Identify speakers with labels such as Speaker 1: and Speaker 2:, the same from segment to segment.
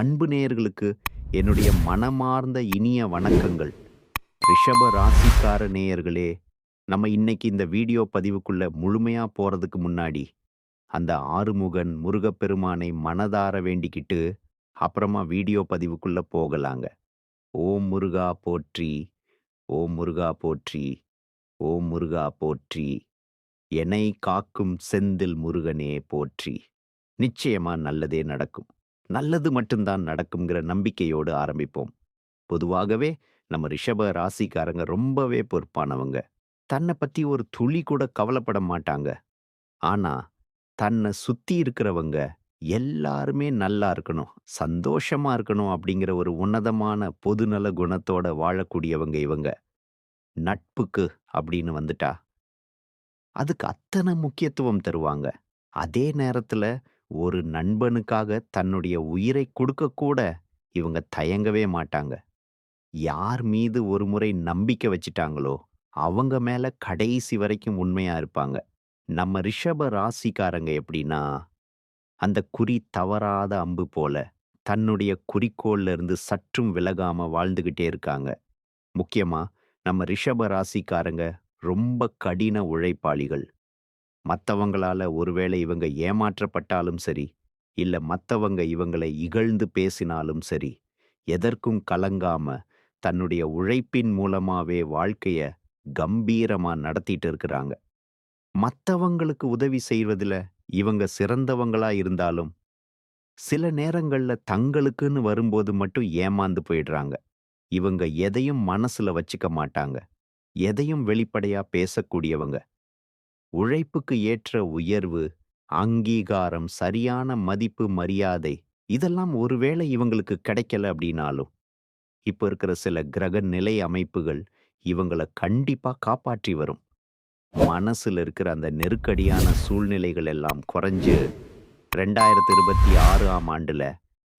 Speaker 1: அன்பு நேயர்களுக்கு என்னுடைய மனமார்ந்த இனிய வணக்கங்கள் ரிஷப ராசிக்கார நேயர்களே நம்ம இன்னைக்கு இந்த வீடியோ பதிவுக்குள்ள முழுமையா போறதுக்கு முன்னாடி அந்த ஆறுமுகன் முருகப்பெருமானை மனதார வேண்டிக்கிட்டு அப்புறமா வீடியோ பதிவுக்குள்ள போகலாங்க ஓம் முருகா போற்றி ஓம் முருகா போற்றி ஓம் முருகா போற்றி என்னை காக்கும் செந்தில் முருகனே போற்றி நிச்சயமா நல்லதே நடக்கும் நல்லது மட்டும்தான் நடக்கும்ங்கிற நம்பிக்கையோடு ஆரம்பிப்போம் பொதுவாகவே நம்ம ரிஷப ராசிக்காரங்க ரொம்பவே பொறுப்பானவங்க தன்னை பற்றி ஒரு துளி கூட கவலைப்பட மாட்டாங்க ஆனால் தன்னை சுற்றி இருக்கிறவங்க எல்லாருமே நல்லா இருக்கணும் சந்தோஷமா இருக்கணும் அப்படிங்கிற ஒரு உன்னதமான பொதுநல குணத்தோட வாழக்கூடியவங்க இவங்க நட்புக்கு அப்படின்னு வந்துட்டா அதுக்கு அத்தனை முக்கியத்துவம் தருவாங்க அதே நேரத்தில் ஒரு நண்பனுக்காக தன்னுடைய உயிரை கொடுக்கக்கூட இவங்க தயங்கவே மாட்டாங்க யார் மீது ஒரு முறை நம்பிக்கை வச்சிட்டாங்களோ அவங்க மேல கடைசி வரைக்கும் உண்மையா இருப்பாங்க நம்ம ரிஷப ராசிக்காரங்க எப்படின்னா அந்த குறி தவறாத அம்பு போல தன்னுடைய குறிக்கோள்ல இருந்து சற்றும் விலகாம வாழ்ந்துகிட்டே இருக்காங்க முக்கியமா நம்ம ரிஷப ராசிக்காரங்க ரொம்ப கடின உழைப்பாளிகள் மற்றவங்களால ஒருவேளை இவங்க ஏமாற்றப்பட்டாலும் சரி இல்ல மற்றவங்க இவங்களை இகழ்ந்து பேசினாலும் சரி எதற்கும் கலங்காம தன்னுடைய உழைப்பின் மூலமாவே வாழ்க்கைய கம்பீரமா நடத்திட்டு இருக்கிறாங்க மற்றவங்களுக்கு உதவி செய்வதில் இவங்க சிறந்தவங்களா இருந்தாலும் சில நேரங்கள்ல தங்களுக்குன்னு வரும்போது மட்டும் ஏமாந்து போயிடுறாங்க இவங்க எதையும் மனசுல வச்சுக்க மாட்டாங்க எதையும் வெளிப்படையா பேசக்கூடியவங்க உழைப்புக்கு ஏற்ற உயர்வு அங்கீகாரம் சரியான மதிப்பு மரியாதை இதெல்லாம் ஒருவேளை இவங்களுக்கு கிடைக்கல அப்படின்னாலும் இப்போ இருக்கிற சில கிரக நிலை அமைப்புகள் இவங்களை கண்டிப்பாக காப்பாற்றி வரும் மனசில் இருக்கிற அந்த நெருக்கடியான சூழ்நிலைகள் எல்லாம் குறைஞ்சு ரெண்டாயிரத்தி இருபத்தி ஆறாம் ஆண்டில்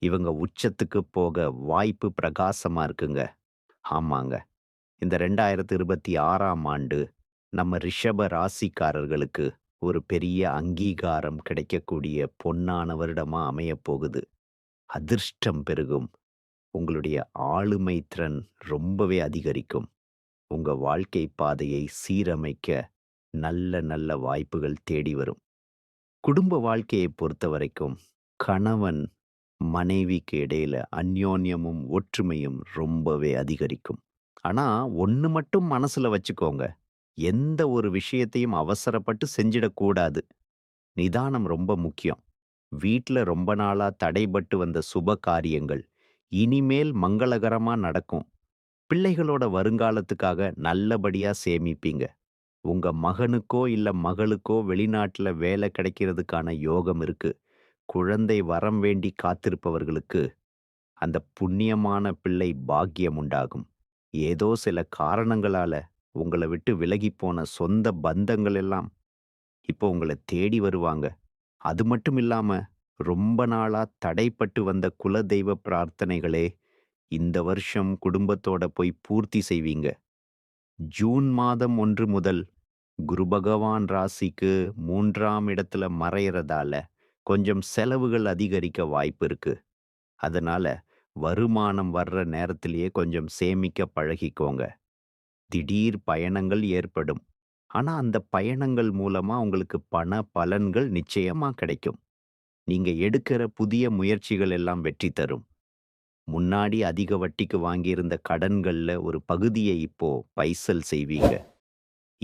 Speaker 1: இவங்க உச்சத்துக்கு போக வாய்ப்பு பிரகாசமாக இருக்குங்க ஆமாங்க இந்த ரெண்டாயிரத்து இருபத்தி ஆறாம் ஆண்டு நம்ம ரிஷப ராசிக்காரர்களுக்கு ஒரு பெரிய அங்கீகாரம் கிடைக்கக்கூடிய பொன்னான வருடமா அமையப் போகுது அதிர்ஷ்டம் பெருகும் உங்களுடைய ஆளுமை திறன் ரொம்பவே அதிகரிக்கும் உங்க வாழ்க்கை பாதையை சீரமைக்க நல்ல நல்ல வாய்ப்புகள் தேடி வரும் குடும்ப வாழ்க்கையை பொறுத்த வரைக்கும் கணவன் மனைவிக்கு இடையில அந்யோன்யமும் ஒற்றுமையும் ரொம்பவே அதிகரிக்கும் ஆனா ஒன்று மட்டும் மனசுல வச்சுக்கோங்க எந்த ஒரு விஷயத்தையும் அவசரப்பட்டு செஞ்சிடக்கூடாது நிதானம் ரொம்ப முக்கியம் வீட்டில் ரொம்ப நாளா தடைபட்டு வந்த சுப காரியங்கள் இனிமேல் மங்களகரமா நடக்கும் பிள்ளைகளோட வருங்காலத்துக்காக நல்லபடியா சேமிப்பீங்க உங்க மகனுக்கோ இல்ல மகளுக்கோ வெளிநாட்டுல வேலை கிடைக்கிறதுக்கான யோகம் இருக்கு குழந்தை வரம் வேண்டி காத்திருப்பவர்களுக்கு அந்த புண்ணியமான பிள்ளை பாக்கியம் உண்டாகும் ஏதோ சில காரணங்களால உங்களை விட்டு விலகி போன சொந்த பந்தங்கள் எல்லாம் இப்போ உங்களை தேடி வருவாங்க அது மட்டும் இல்லாம ரொம்ப நாளா தடைப்பட்டு வந்த குலதெய்வ பிரார்த்தனைகளே இந்த வருஷம் குடும்பத்தோட போய் பூர்த்தி செய்வீங்க ஜூன் மாதம் ஒன்று முதல் குரு பகவான் ராசிக்கு மூன்றாம் இடத்துல மறையிறதால கொஞ்சம் செலவுகள் அதிகரிக்க வாய்ப்பு இருக்கு அதனால வருமானம் வர்ற நேரத்திலேயே கொஞ்சம் சேமிக்க பழகிக்கோங்க திடீர் பயணங்கள் ஏற்படும். ஆனா, அந்த பயணங்கள் மூலமா உங்களுக்கு பண பலன்கள் நிச்சயமா கிடைக்கும். நீங்க எடுக்கிற புதிய முயற்சிகள் எல்லாம் வெற்றி தரும். முன்னாடி அதிக வட்டிக்கு வாங்கியிருந்த கடன்கள்ல ஒரு பகுதியை இப்போ பைசல் செய்வீங்க.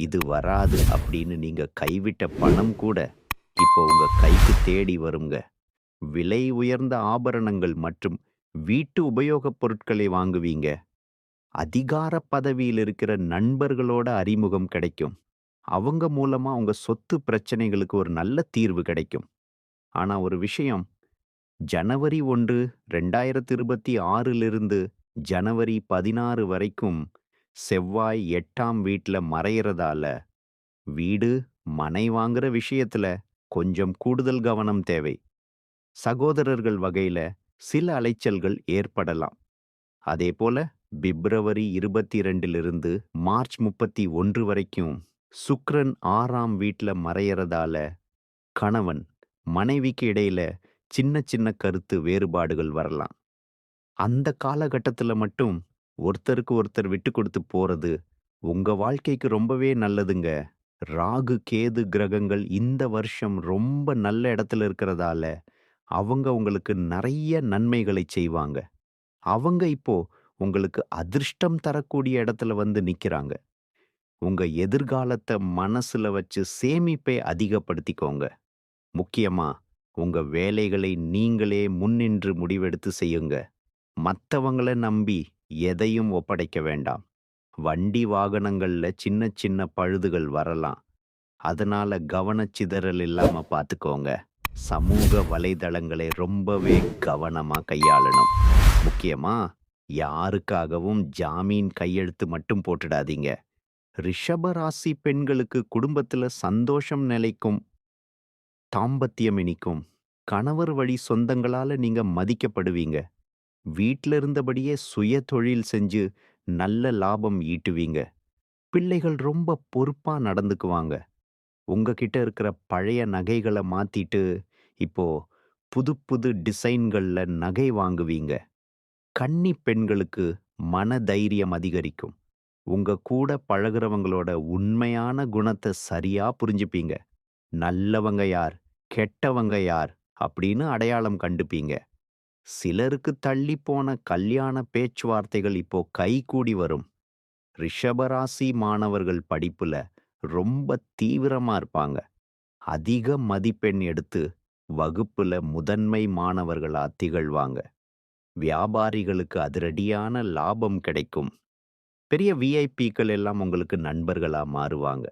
Speaker 1: "இது வராது" அப்படின்னு நீங்க கைவிட்ட பணம் கூட இப்போ உங்க கைக்கு தேடி வருங்க. விலை உயர்ந்த ஆபரணங்கள் மற்றும் வீட்டு உபயோகப் பொருட்களை வாங்குவீங்க. அதிகார பதவியில் இருக்கிற நண்பர்களோட அறிமுகம் கிடைக்கும் அவங்க மூலமா அவங்க சொத்து பிரச்சனைகளுக்கு ஒரு நல்ல தீர்வு கிடைக்கும் ஆனா ஒரு விஷயம் ஜனவரி ஒன்று ரெண்டாயிரத்தி இருபத்தி ஆறிலிருந்து ஜனவரி பதினாறு வரைக்கும் செவ்வாய் எட்டாம் வீட்டில் மறையிறதால வீடு மனை வாங்குற விஷயத்துல கொஞ்சம் கூடுதல் கவனம் தேவை சகோதரர்கள் வகையில சில அலைச்சல்கள் ஏற்படலாம் அதே போல பிப்ரவரி இருபத்தி ரெண்டிலிருந்து மார்ச் முப்பத்தி ஒன்று வரைக்கும் சுக்ரன் ஆறாம் வீட்டில் மறையறதால கணவன் மனைவிக்கு இடையில சின்ன சின்ன கருத்து வேறுபாடுகள் வரலாம் அந்த காலகட்டத்தில் மட்டும் ஒருத்தருக்கு ஒருத்தர் விட்டு கொடுத்து போகிறது உங்கள் வாழ்க்கைக்கு ரொம்பவே நல்லதுங்க ராகு கேது கிரகங்கள் இந்த வருஷம் ரொம்ப நல்ல இடத்துல இருக்கிறதால அவங்க உங்களுக்கு நிறைய நன்மைகளை செய்வாங்க அவங்க இப்போ உங்களுக்கு அதிர்ஷ்டம் தரக்கூடிய இடத்துல வந்து நிற்கிறாங்க உங்கள் எதிர்காலத்தை மனசில் வச்சு சேமிப்பை அதிகப்படுத்திக்கோங்க முக்கியமாக உங்கள் வேலைகளை நீங்களே முன்னின்று முடிவெடுத்து செய்யுங்க மற்றவங்களை நம்பி எதையும் ஒப்படைக்க வேண்டாம் வண்டி வாகனங்களில் சின்ன சின்ன பழுதுகள் வரலாம் அதனால கவனச்சிதறல் இல்லாமல் பார்த்துக்கோங்க சமூக வலைதளங்களை ரொம்பவே கவனமாக கையாளணும் முக்கியமாக யாருக்காகவும் ஜாமீன் கையெழுத்து மட்டும் போட்டுடாதீங்க ரிஷபராசி பெண்களுக்கு குடும்பத்தில் சந்தோஷம் நிலைக்கும் தாம்பத்தியம் இனிக்கும் கணவர் வழி சொந்தங்களால் நீங்கள் மதிக்கப்படுவீங்க வீட்டில் இருந்தபடியே சுய தொழில் செஞ்சு நல்ல லாபம் ஈட்டுவீங்க பிள்ளைகள் ரொம்ப பொறுப்பாக நடந்துக்குவாங்க உங்ககிட்ட இருக்கிற பழைய நகைகளை மாற்றிட்டு இப்போ புது புது டிசைன்களில் நகை வாங்குவீங்க கன்னி பெண்களுக்கு மன தைரியம் அதிகரிக்கும். உங்க கூட பழகுறவங்களோட உண்மையான குணத்த சரியா புரிஞ்சுப்பீங்க. நல்லவங்க யார், கெட்டவங்க யார் அப்படின்னு அடையாளம் கண்டுப்பீங்க. சிலருக்கு போன கல்யாண பேச்சுவார்த்தைகள் இப்போ கைகூடி வரும். ரிஷபராசி மாணவர்கள் படிப்புல ரொம்ப தீவிரமா இருப்பாங்க. அதிக மதிப்பெண் எடுத்து வகுப்புல முதன்மை மாணவர்களா திகழ்வாங்க. வியாபாரிகளுக்கு அதிரடியான லாபம் கிடைக்கும் பெரிய விஐபிக்கள் எல்லாம் உங்களுக்கு நண்பர்களா மாறுவாங்க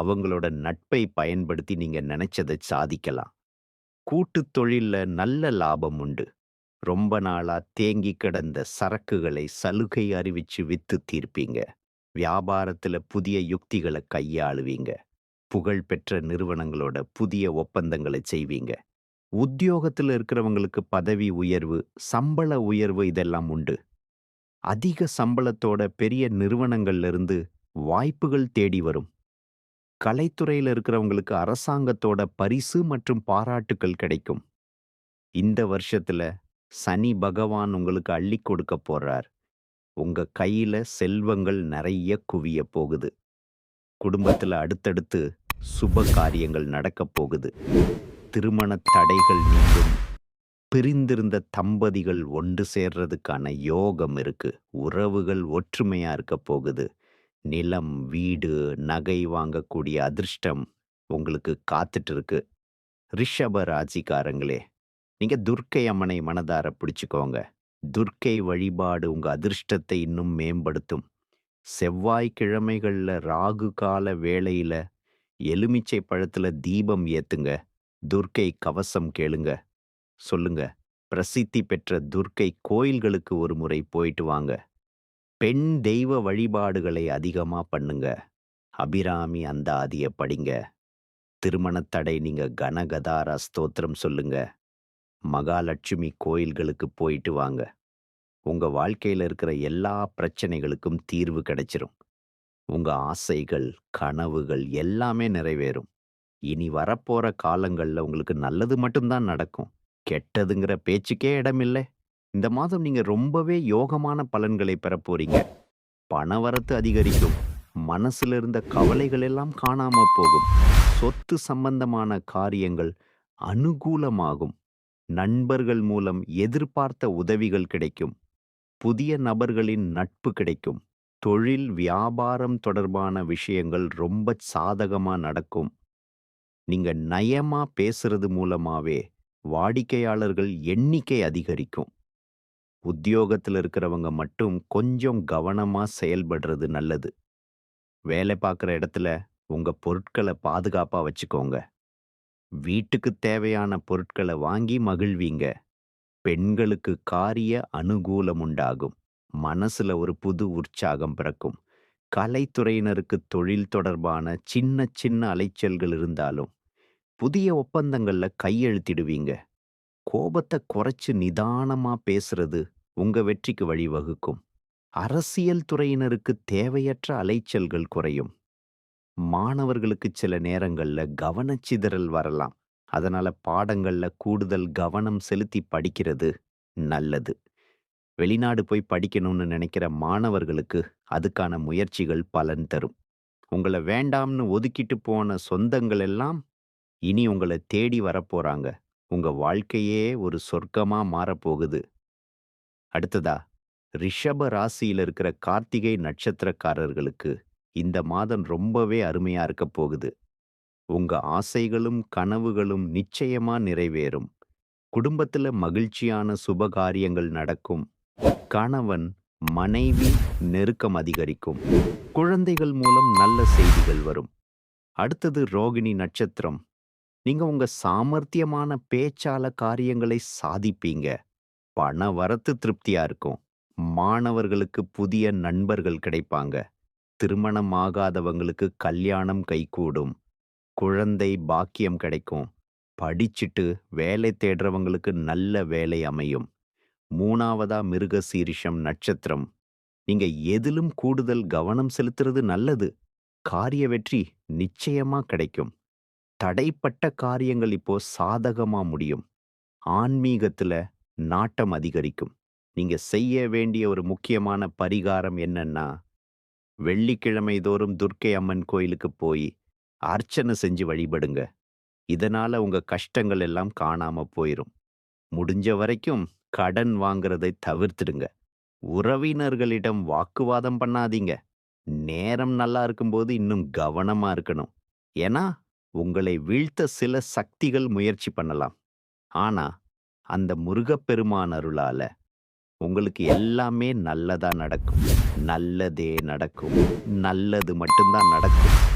Speaker 1: அவங்களோட நட்பை பயன்படுத்தி நீங்க நினைச்சதை சாதிக்கலாம் கூட்டுத் தொழில்ல நல்ல லாபம் உண்டு ரொம்ப நாளா தேங்கி கிடந்த சரக்குகளை சலுகை அறிவிச்சு வித்து தீர்ப்பீங்க வியாபாரத்துல புதிய யுக்திகளை கையாளுவீங்க புகழ்பெற்ற நிறுவனங்களோட புதிய ஒப்பந்தங்களை செய்வீங்க உத்தியோகத்தில் இருக்கிறவங்களுக்கு பதவி உயர்வு சம்பள உயர்வு இதெல்லாம் உண்டு அதிக சம்பளத்தோட பெரிய நிறுவனங்கள்லிருந்து வாய்ப்புகள் தேடி வரும் கலைத்துறையில் இருக்கிறவங்களுக்கு அரசாங்கத்தோட பரிசு மற்றும் பாராட்டுக்கள் கிடைக்கும் இந்த வருஷத்தில் சனி பகவான் உங்களுக்கு அள்ளி கொடுக்க போறார் உங்க கையில செல்வங்கள் நிறைய குவிய போகுது குடும்பத்தில் அடுத்தடுத்து சுப காரியங்கள் நடக்கப் போகுது திருமண தடைகள் நீங்கும் பிரிந்திருந்த தம்பதிகள் ஒன்று சேர்றதுக்கான யோகம் இருக்கு உறவுகள் ஒற்றுமையா இருக்க போகுது நிலம் வீடு நகை வாங்கக்கூடிய அதிர்ஷ்டம் உங்களுக்கு காத்துட்டு இருக்கு ரிஷப ராசிக்காரங்களே நீங்க துர்க்கை அம்மனை மனதார பிடிச்சுக்கோங்க துர்க்கை வழிபாடு உங்க அதிர்ஷ்டத்தை இன்னும் மேம்படுத்தும் செவ்வாய்க்கிழமைகளில் ராகு கால வேளையில் எலுமிச்சை பழத்தில் தீபம் ஏற்றுங்க துர்க்கை கவசம் கேளுங்க சொல்லுங்க பிரசித்தி பெற்ற துர்க்கை கோயில்களுக்கு ஒரு முறை போயிட்டு வாங்க பெண் தெய்வ வழிபாடுகளை அதிகமா பண்ணுங்க அபிராமி அந்த ஆதிய படிங்க திருமணத்தடை நீங்க கனகதார ஸ்தோத்திரம் சொல்லுங்க மகாலட்சுமி கோயில்களுக்கு போயிட்டு வாங்க உங்க வாழ்க்கையில இருக்கிற எல்லா பிரச்சனைகளுக்கும் தீர்வு கிடைச்சிரும் உங்க ஆசைகள் கனவுகள் எல்லாமே நிறைவேறும் இனி வரப்போற காலங்களில் உங்களுக்கு நல்லது மட்டும்தான் நடக்கும் கெட்டதுங்கிற பேச்சுக்கே இடமில்லை இந்த மாதம் நீங்க ரொம்பவே யோகமான பலன்களை பெற போறீங்க பணவரத்து அதிகரிக்கும் மனசுல இருந்த கவலைகள் எல்லாம் காணாம போகும் சொத்து சம்பந்தமான காரியங்கள் அனுகூலமாகும் நண்பர்கள் மூலம் எதிர்பார்த்த உதவிகள் கிடைக்கும் புதிய நபர்களின் நட்பு கிடைக்கும் தொழில் வியாபாரம் தொடர்பான விஷயங்கள் ரொம்ப சாதகமாக நடக்கும் நீங்க நயமா பேசுறது மூலமாவே வாடிக்கையாளர்கள் எண்ணிக்கை அதிகரிக்கும் உத்தியோகத்தில் இருக்கிறவங்க மட்டும் கொஞ்சம் கவனமா செயல்படுறது நல்லது வேலை பார்க்குற இடத்துல உங்க பொருட்களை பாதுகாப்பா வச்சுக்கோங்க வீட்டுக்கு தேவையான பொருட்களை வாங்கி மகிழ்வீங்க பெண்களுக்கு காரிய அனுகூலம் உண்டாகும் மனசுல ஒரு புது உற்சாகம் பிறக்கும் கலைத்துறையினருக்கு தொழில் தொடர்பான சின்ன சின்ன அலைச்சல்கள் இருந்தாலும் புதிய ஒப்பந்தங்கள்ல கையெழுத்திடுவீங்க கோபத்தை குறைச்சு நிதானமா பேசுறது உங்க வெற்றிக்கு வழிவகுக்கும் அரசியல் துறையினருக்கு தேவையற்ற அலைச்சல்கள் குறையும் மாணவர்களுக்கு சில நேரங்கள்ல கவனச்சிதறல் வரலாம் அதனால பாடங்கள்ல கூடுதல் கவனம் செலுத்தி படிக்கிறது நல்லது வெளிநாடு போய் படிக்கணும்னு நினைக்கிற மாணவர்களுக்கு அதுக்கான முயற்சிகள் பலன் தரும் உங்களை வேண்டாம்னு ஒதுக்கிட்டு போன சொந்தங்கள் எல்லாம் இனி உங்களை தேடி வரப்போகிறாங்க உங்கள் வாழ்க்கையே ஒரு சொர்க்கமாக மாறப்போகுது அடுத்ததா ரிஷப ராசியில் இருக்கிற கார்த்திகை நட்சத்திரக்காரர்களுக்கு இந்த மாதம் ரொம்பவே அருமையாக இருக்க போகுது உங்க ஆசைகளும் கனவுகளும் நிச்சயமா நிறைவேறும் குடும்பத்துல மகிழ்ச்சியான சுபகாரியங்கள் நடக்கும் கணவன் மனைவி நெருக்கம் அதிகரிக்கும் குழந்தைகள் மூலம் நல்ல செய்திகள் வரும் அடுத்தது ரோகிணி நட்சத்திரம் நீங்க உங்க சாமர்த்தியமான பேச்சால காரியங்களை சாதிப்பீங்க பண வரத்து திருப்தியா இருக்கும் மாணவர்களுக்கு புதிய நண்பர்கள் கிடைப்பாங்க திருமணம் ஆகாதவங்களுக்கு கல்யாணம் கைகூடும் குழந்தை பாக்கியம் கிடைக்கும் படிச்சுட்டு வேலை தேடுறவங்களுக்கு நல்ல வேலை அமையும் மூணாவதா மிருக சீரிஷம் நட்சத்திரம் நீங்க எதிலும் கூடுதல் கவனம் செலுத்துறது நல்லது காரிய வெற்றி நிச்சயமா கிடைக்கும் தடைப்பட்ட காரியங்கள் இப்போ சாதகமா முடியும் ஆன்மீகத்துல நாட்டம் அதிகரிக்கும் நீங்க செய்ய வேண்டிய ஒரு முக்கியமான பரிகாரம் என்னன்னா வெள்ளிக்கிழமை தோறும் துர்க்கை அம்மன் கோயிலுக்கு போய் அர்ச்சனை செஞ்சு வழிபடுங்க இதனால உங்க கஷ்டங்கள் எல்லாம் காணாம போயிரும் முடிஞ்ச வரைக்கும் கடன் வாங்குறதை தவிர்த்துடுங்க உறவினர்களிடம் வாக்குவாதம் பண்ணாதீங்க நேரம் நல்லா இருக்கும்போது இன்னும் கவனமா இருக்கணும் ஏன்னா உங்களை வீழ்த்த சில சக்திகள் முயற்சி பண்ணலாம் ஆனா அந்த முருகப்பெருமான் அருளால உங்களுக்கு எல்லாமே நல்லதா நடக்கும் நல்லதே நடக்கும் நல்லது மட்டும்தான் நடக்கும்